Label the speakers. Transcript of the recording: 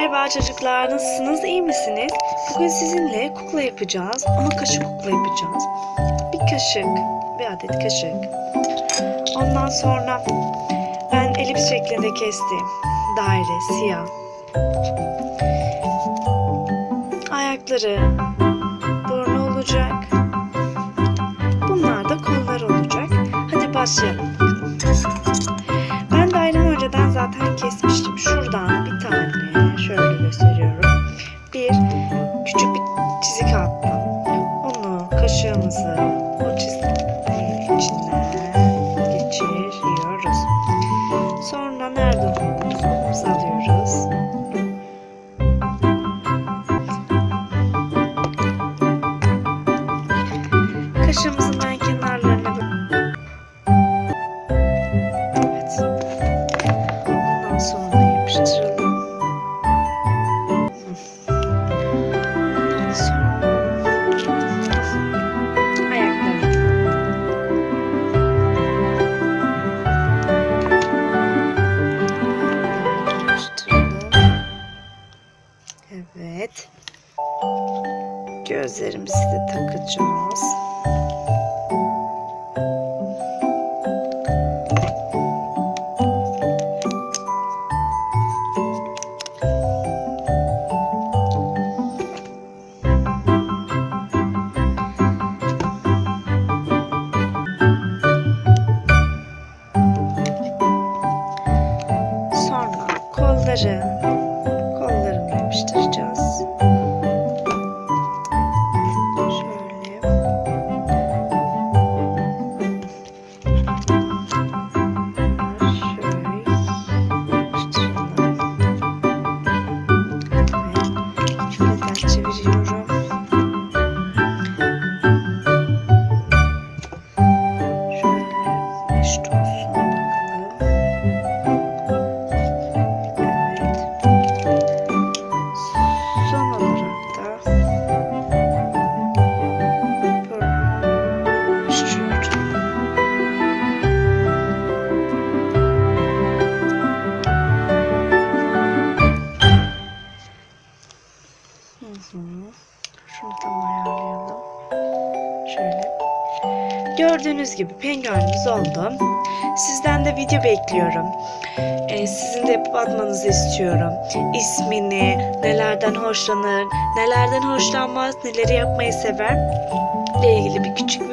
Speaker 1: Merhaba çocuklar, nasılsınız? İyi misiniz? Bugün sizinle kukla yapacağız ama kaşık kukla yapacağız. Bir kaşık, bir adet kaşık. Ondan sonra ben elips şeklinde kestim. Daire, siyah. Ayakları, burnu olacak. Bunlar da kollar olacak. Hadi başlayalım. Ben dairemi önceden zaten kesmiştim. Sonra nerede Evet. Gözlerimizi de takacağız. Sonra kolları, Hı hı. Şunu tam ayarlayalım. Şöyle. Gördüğünüz gibi penguenimiz oldu. Sizden de video bekliyorum. Ee, sizin de yapıp atmanızı istiyorum. İsmini, nelerden hoşlanır, nelerden hoşlanmaz, neleri yapmayı sever ile ilgili bir küçük video.